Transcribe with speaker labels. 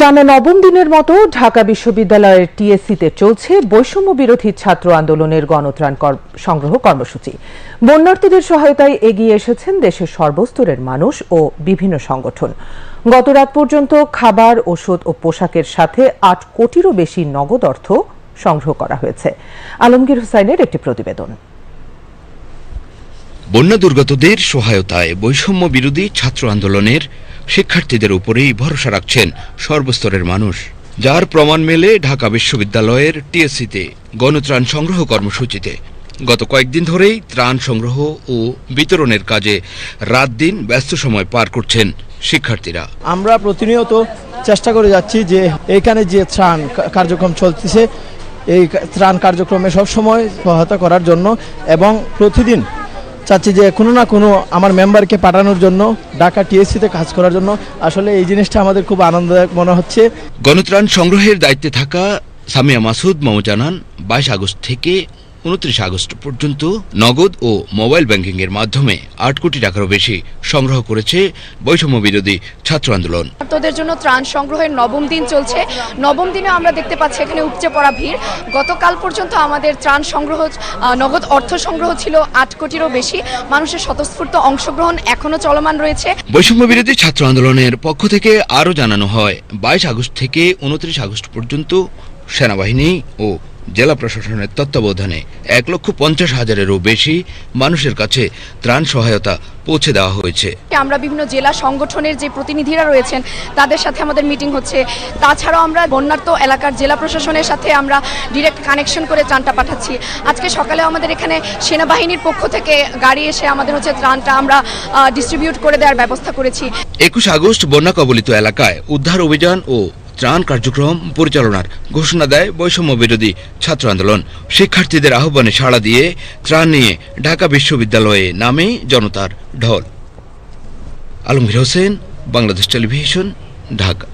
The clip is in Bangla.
Speaker 1: টানা নবম দিনের মতো ঢাকা বিশ্ববিদ্যালয়ের টিএসসিতে চলছে বৈষম্য বিরোধী ছাত্র আন্দোলনের গণত্রাণ সংগ্রহ কর্মসূচি। বন্যার্থীদের সহায়তায় এগিয়ে এসেছেন দেশের সর্বস্তরের মানুষ ও বিভিন্ন সংগঠন। গত রাত পর্যন্ত খাবার, ওষুধ ও পোশাকের সাথে আট কোটিরও বেশি নগদ অর্থ সংগ্রহ করা হয়েছে। আলমগীর হোসাইনের একটি প্রতিবেদন।
Speaker 2: বন্যা দুর্গতদের সহায়তায় বৈষম্য বিরোধী ছাত্র আন্দোলনের শিক্ষার্থীদের উপরেই ভরসা রাখছেন সর্বস্তরের মানুষ। যার প্রমাণ মেলে ঢাকা বিশ্ববিদ্যালয়ের টিএসসিতে গণত্রাণ সংগ্রহ কর্মসূচিতে। গত কয়েকদিন ধরেই ত্রাণ সংগ্রহ ও বিতরণের কাজে রাত দিন ব্যস্ত সময় পার করছেন শিক্ষার্থীরা।
Speaker 3: আমরা প্রতিনিয়ত চেষ্টা করে যাচ্ছি যে এখানে যে ত্রাণ কার্যক্রম চলতেছে, এই ত্রাণ কার্যক্রমে সবসময় সহায়তা করার জন্য এবং প্রতিদিন চাচ্ছি যে কোনো না কোনো আমার মেম্বারকে পাঠানোর জন্য, ঢাকা টিএসসিতে কাজ করার জন্য। আসলে এই জিনিসটা আমাদের খুব আনন্দদায়ক মনে হচ্ছে।
Speaker 2: গণত্রাণ সংগ্রহের দায়িত্বে থাকা সামিয়া মাসুদ মামু জানান বাইশ আগস্ট থেকে উনত্রিশ আগস্ট পর্যন্ত নগদ ও মোবাইল ব্যাংকিং এর মাধ্যমে আট কোটি টাকারও বেশি সংগ্রহ করেছে বৈষম্য বিরোধী ছাত্র আন্দোলন।
Speaker 4: তোদের জন্য ত্রাণ সংগ্রহের নবম দিন চলছে। নবম দিনে আমরা দেখতে পাচ্ছি এখানে উপচে পড়া ভিড়। গতকাল পর্যন্ত আমাদের ত্রাণ সংগ্রহ নগদ অর্থ সংগ্রহ ছিল আট কোটিরও বেশি। মানুষের স্বতঃস্ফূর্ত অংশগ্রহণ এখনও চলমান রয়েছে।
Speaker 2: বৈষম্য বিরোধী ছাত্র আন্দোলনের পক্ষ থেকে আরও জানানো হয় বাইশ আগস্ট থেকে উনত্রিশ আগস্ট পর্যন্ত সেনাবাহিনী ও জেলা প্রশাসনের তত্ত্বাবধানে এক লক্ষ পঞ্চাশ হাজারেরও বেশি মানুষের কাছে ত্রাণ সহায়তা পৌঁছে দেওয়া হয়েছে।
Speaker 4: আমরা বিভিন্ন জেলা সংগঠনের যে প্রতিনিধিরা রয়েছেন তাদের সাথে আমাদের মিটিং হচ্ছে। তাছাড়াও আমরা বন্যার্ত এলাকার জেলা প্রশাসনের সাথে আমরা ডিরেক্ট কানেকশন করে ত্রাণটা পাঠাচ্ছি। আজকে সকালে আমাদের এখানে সেনাবাহিনীর পক্ষ থেকে গাড়ি এসে আমাদের হচ্ছে ত্রাণটা আমরা ডিস্ট্রিবিউট করে দেওয়ার ব্যবস্থা করেছি।
Speaker 2: একুশ আগস্ট বন্যা কবলিত এলাকায় উদ্ধার অভিযান ও ত্রাণ কার্যক্রম পরিচালনার ঘোষণা দেয় বৈষম্য বিরোধী ছাত্র আন্দোলন। শিক্ষার্থীদের আহ্বানে সাড়া দিয়ে ত্রাণ নিয়ে ঢাকা বিশ্ববিদ্যালয়ে নামে জনতার ঢল। আলমগীর হোসেন, বাংলাদেশ টেলিভিশন, ঢাকা।